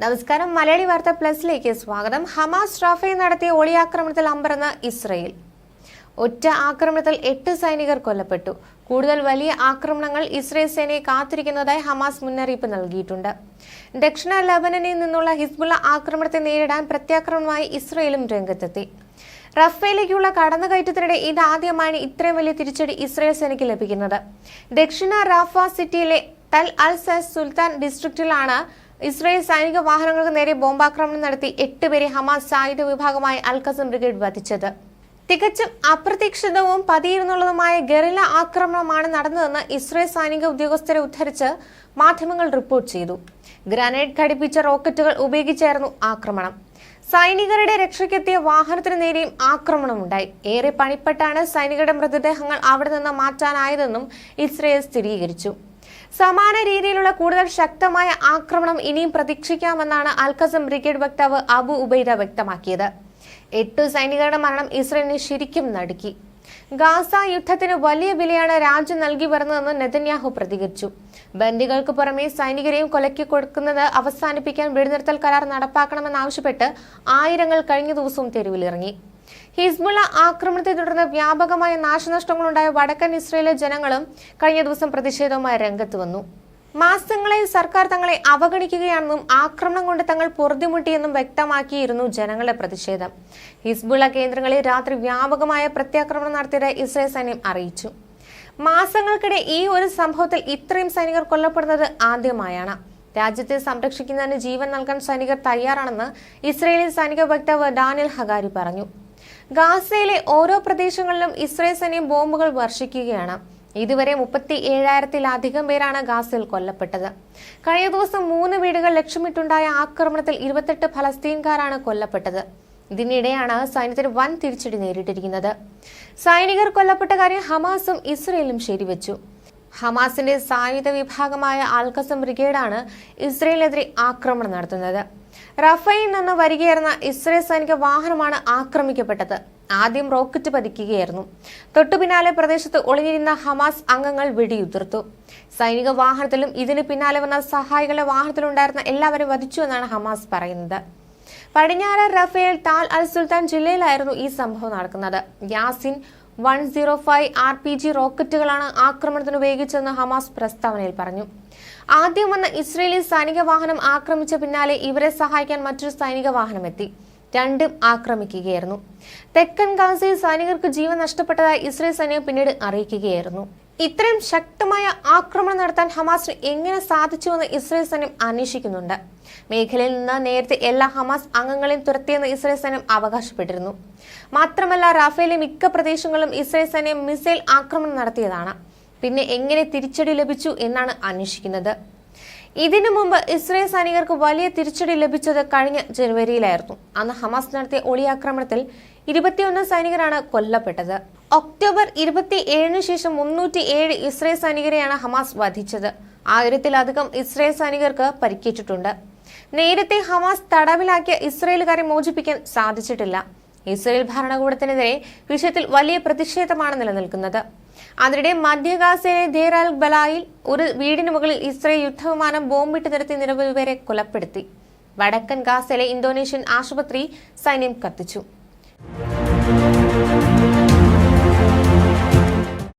നമസ്കാരം. മലയാളി വാർത്ത പ്ലസിലേക്ക് സ്വാഗതം. ഹമാസ് റാഫയിൽ നടത്തിയ ഒളിയാക്രമണത്തിൽ അമ്പരന്ന് ഇസ്രയേൽ. ഒറ്റ ആക്രമണത്തിൽ എട്ട് സൈനികർ കൊല്ലപ്പെട്ടു. കൂടുതൽ വലിയ ആക്രമണങ്ങൾ ഇസ്രയേൽ സേനയെ കാത്തിരിക്കുന്നതായി ഹമാസ് മുന്നറിയിപ്പ് നൽകിയിട്ടുണ്ട്. ദക്ഷിണ ലബനനിൽ നിന്നുള്ള ഹിസ്ബുള്ള ആക്രമണത്തെ നേരിടാൻ പ്രത്യാക്രമണമായി ഇസ്രയേലും രംഗത്തെത്തി. റഫേലേക്കുള്ള കടന്നുകയറ്റത്തിനിടെ ഇതാദ്യമാണ് ഇത്രയും വലിയ തിരിച്ചടി ഇസ്രയേൽ സേനയ്ക്ക് ലഭിക്കുന്നത്. ദക്ഷിണ റാഫ സിറ്റിയിലെ തൽ അൽ സുൽത്താൻ ഡിസ്ട്രിക്റ്റിലാണ് ഇസ്രായേൽ സൈനിക വാഹനങ്ങൾക്ക് നേരെ ബോംബാക്രമണം നടത്തി എട്ടുപേരെ ഹമാസ് സായുധ വിഭാഗമായ അൽഖസം ബ്രിഗേഡ് വധിച്ചത്. തികച്ചും അപ്രതീക്ഷിതവും പതിയിരുന്നുള്ളതുമായ ഗറില ആക്രമണമാണ് നടന്നതെന്ന് ഇസ്രായേൽ സൈനിക ഉദ്യോഗസ്ഥരെ ഉദ്ധരിച്ച് മാധ്യമങ്ങൾ റിപ്പോർട്ട് ചെയ്തു. ഗ്രനേഡ് ഘടിപ്പിച്ച റോക്കറ്റുകൾ ഉപയോഗിച്ചായിരുന്നു ആക്രമണം. സൈനികരുടെ രക്ഷയ്ക്കെത്തിയ വാഹനത്തിനു നേരെയും ആക്രമണമുണ്ടായി. ഏറെ പണിപ്പെട്ടാണ് സൈനികരുടെ മൃതദേഹങ്ങൾ അവിടെ നിന്ന് മാറ്റാനായതെന്നും ഇസ്രയേൽ സ്ഥിരീകരിച്ചു. സമാന രീതിയിലുള്ള കൂടുതൽ ശക്തമായ ആക്രമണം ഇനിയും പ്രതീക്ഷിക്കാമെന്നാണ് അൽഖസം ബ്രിഗേഡ് വക്താവ് അബു ഉബൈദ വ്യക്തമാക്കിയത്. എട്ട് സൈനികരുടെ മരണം ഇസ്രയേലിനെ ശരിക്കും നടുക്കി. ഗാസ യുദ്ധത്തിന് വലിയ വിലയാണ് രാജ്യം നൽകി വരുന്നതെന്ന് നെതന്യാഹു പ്രതികരിച്ചു. ബന്ദികൾക്ക് പുറമെ സൈനികരെയും കൊലക്കി കൊടുക്കുന്നത് അവസാനിപ്പിക്കാൻ വെടിനിർത്തൽ കരാർ നടപ്പാക്കണമെന്നാവശ്യപ്പെട്ട് ആയിരങ്ങൾ കഴിഞ്ഞ ദിവസവും തെരുവിലിറങ്ങി. ഹിസ്ബുള്ള ആക്രമണത്തെ തുടർന്ന് വ്യാപകമായ നാശനഷ്ടങ്ങളുണ്ടായ വടക്കൻ ഇസ്രയേലിലെ ജനങ്ങളും കഴിഞ്ഞ ദിവസം പ്രതിഷേധവുമായി രംഗത്ത് വന്നു. മാസങ്ങളായി സർക്കാർ തങ്ങളെ അവഗണിക്കുകയാണെന്നും ആക്രമണം കൊണ്ട് തങ്ങൾ പൊറുതിമുട്ടിയെന്നും വ്യക്തമാക്കിയിരുന്നു ജനങ്ങളുടെ പ്രതിഷേധം. ഹിസ്ബുള്ള കേന്ദ്രങ്ങളിൽ രാത്രി വ്യാപകമായ പ്രത്യാക്രമണം നടത്തിയതായി ഇസ്രയേൽ സൈന്യം അറിയിച്ചു. മാസങ്ങൾക്കിടെ ഈ ഒരു സംഭവത്തിൽ ഇത്രയും സൈനികർ കൊല്ലപ്പെടുന്നത് ആദ്യമായാണ്. രാജ്യത്തെ സംരക്ഷിക്കുന്നതിന് ജീവൻ നൽകാൻ സൈനികർ തയ്യാറാണെന്ന് ഇസ്രയേലി സൈനിക വക്താവ് ഡാനിയൽ ഹഗാരി പറഞ്ഞു. ഗാസയിലെ ഓരോ പ്രദേശങ്ങളിലും ഇസ്രയേൽ സൈന്യം ബോംബുകൾ വർഷിക്കുകയാണ്. ഇതുവരെ മുപ്പത്തി ഏഴായിരത്തിലധികം പേരാണ് ഗാസയിൽ കൊല്ലപ്പെട്ടത്. കഴിഞ്ഞ ദിവസം മൂന്ന് വീടുകൾ ലക്ഷ്യമിട്ടുണ്ടായ ആക്രമണത്തിൽ ഇരുപത്തെട്ട് ഫലസ്തീൻകാരാണ് കൊല്ലപ്പെട്ടത്. ഇതിനിടെയാണ് സൈന്യത്തിന് വൻ തിരിച്ചടി നേരിട്ടിരിക്കുന്നത്. സൈനികർ കൊല്ലപ്പെട്ട കാര്യം ഹമാസും ഇസ്രയേലും ശരിവെച്ചു. ഹമാസിന്റെ സായുധ വിഭാഗമായ ആൽക്കസം ബ്രിഗേഡാണ് ഇസ്രയേലിനെതിരെ ആക്രമണം നടത്തുന്നത്. റഫയിൽ നിന്ന് വരികയായിരുന്ന ഇസ്രയേൽ സൈനിക വാഹനമാണ് ആക്രമിക്കപ്പെട്ടത്. ആദ്യം റോക്കറ്റ് പതിക്കുകയായിരുന്നു. തൊട്ടു പിന്നാലെ പ്രദേശത്ത് ഒളിഞ്ഞിരുന്ന ഹമാസ് അംഗങ്ങൾ വെടിയുതിർത്തു. സൈനിക വാഹനത്തിലും ഇതിന് പിന്നാലെ വന്ന സഹായികളുടെ വാഹനത്തിലുണ്ടായിരുന്ന എല്ലാവരും വധിച്ചു എന്നാണ് ഹമാസ് പറയുന്നത്. പടിഞ്ഞാറ് റഫേൽ താൽ അൽ സുൽത്താൻ ജില്ലയിലായിരുന്നു ഈ സംഭവം നടക്കുന്നത്. Yasin one zero five R P G റോക്കറ്റുകളാണ് ആക്രമണത്തിന് ഉപയോഗിച്ചതെന്ന് ഹമാസ് പ്രസ്താവനയിൽ പറഞ്ഞു. ആദ്യം വന്ന ഇസ്രയേലി സൈനിക വാഹനം ആക്രമിച്ച പിന്നാലെ ഇവരെ സഹായിക്കാൻ മറ്റൊരു സൈനിക വാഹനം എത്തി. രണ്ടും ആക്രമിക്കുകയായിരുന്നു. തെക്കൻ ഗാസയിൽ സൈനികർക്ക് ജീവൻ നഷ്ടപ്പെട്ടതായി ഇസ്രയേൽ സൈന്യം പിന്നീട് അറിയിക്കുകയായിരുന്നു. ഇത്രയും ശക്തമായ ആക്രമണം നടത്താൻ ഹമാസിന് എങ്ങനെ സാധിച്ചുവെന്ന് ഇസ്രയേൽ സൈന്യം അന്വേഷിക്കുന്നുണ്ട്. മേഖലയിൽ നിന്ന് നേരത്തെ എല്ലാ ഹമാസ് അംഗങ്ങളെയും തുരത്തിയെന്ന് ഇസ്രയേൽ സൈന്യം അവകാശപ്പെട്ടിരുന്നു. മാത്രമല്ല റാഫേലിലെ മിക്ക പ്രദേശങ്ങളിലും ഇസ്രയേൽ സൈന്യം മിസൈൽ ആക്രമണം നടത്തിയതാണ്. പിന്നെ എങ്ങനെ തിരിച്ചടി ലഭിച്ചു എന്നാണ് അന്വേഷിക്കുന്നത്. ഇതിനു മുമ്പ് ഇസ്രയേൽ സൈനികർക്ക് വലിയ തിരിച്ചടി ലഭിച്ചത് കഴിഞ്ഞ ജനുവരിയിലായിരുന്നു. അന്ന് ഹമാസ് നടത്തിയ ഒളിയാക്രമണത്തിൽ ഇരുപത്തിയൊന്ന് സൈനികരാണ് കൊല്ലപ്പെട്ടത്. ഒക്ടോബർ ഇരുപത്തി ഏഴിന് ശേഷം മുന്നൂറ്റി ഏഴ് ഇസ്രയേൽ സൈനികരെയാണ് ഹമാസ് വധിച്ചത്. ആയിരത്തിലധികം ഇസ്രയേൽ സൈനികർക്ക് പരിക്കേറ്റിട്ടുണ്ട്. നേരത്തെ ഹമാസ് തടവിലാക്കിയ ഇസ്രയേലുകാരെ മോചിപ്പിക്കാൻ സാധിച്ചിട്ടില്ല. ഇസ്രയേൽ ഭരണകൂടത്തിനെതിരെ വിഷയത്തിൽ വലിയ പ്രതിഷേധമാണ് നിലനിൽക്കുന്നത്. അതിനിടെ മധ്യഗാസയിലെ ദേർ അൽ ബലായിൽ ഒരു വീടിന് മുകളിൽ ഇസ്രയേൽ യുദ്ധവിമാനം ബോംബിട്ട് നിരത്തി നിരവധി പേരെ കൊലപ്പെടുത്തി. വടക്കൻ ഗാസയിലെ ഇന്തോനേഷ്യൻ ആശുപത്രി സൈന്യം കത്തിച്ചു.